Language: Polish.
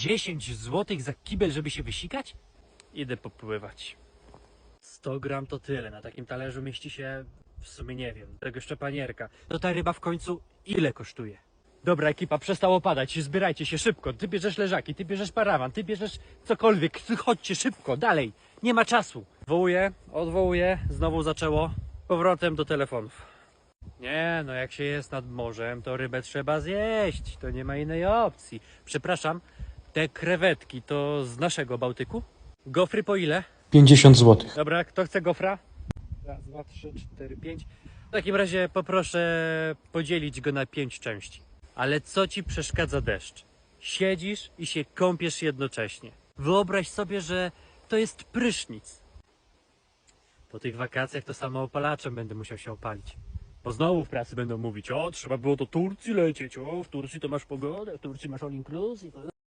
10 złotych za kibel, żeby się wysikać? Idę popływać. 100 gram to tyle. Na takim talerzu mieści się, w sumie nie wiem, tego jeszcze panierka. To ta ryba w końcu ile kosztuje? Dobra ekipa, przestało padać, zbierajcie się szybko. Ty bierzesz leżaki, ty bierzesz parawan, ty bierzesz cokolwiek. Ty Chodźcie szybko, dalej. Nie ma czasu. Odwołuję, odwołuję, znowu zaczęło. Powrotem do telefonów. Nie, no jak się jest nad morzem, to rybę trzeba zjeść. To nie ma innej opcji. Przepraszam, te krewetki to z naszego Bałtyku? Gofry po ile? 50 zł. Dobra, kto chce gofra? Raz, dwa, trzy, cztery, pięć. W takim razie poproszę podzielić go na pięć części. Ale co ci przeszkadza deszcz? Siedzisz i się kąpiesz jednocześnie. Wyobraź sobie, że to jest prysznic. Po tych wakacjach to samo opalaczem będę musiał się opalić. Bo znowu w pracy będą mówić, o trzeba było do Turcji lecieć, o w Turcji to masz pogodę, w Turcji masz all inclusive.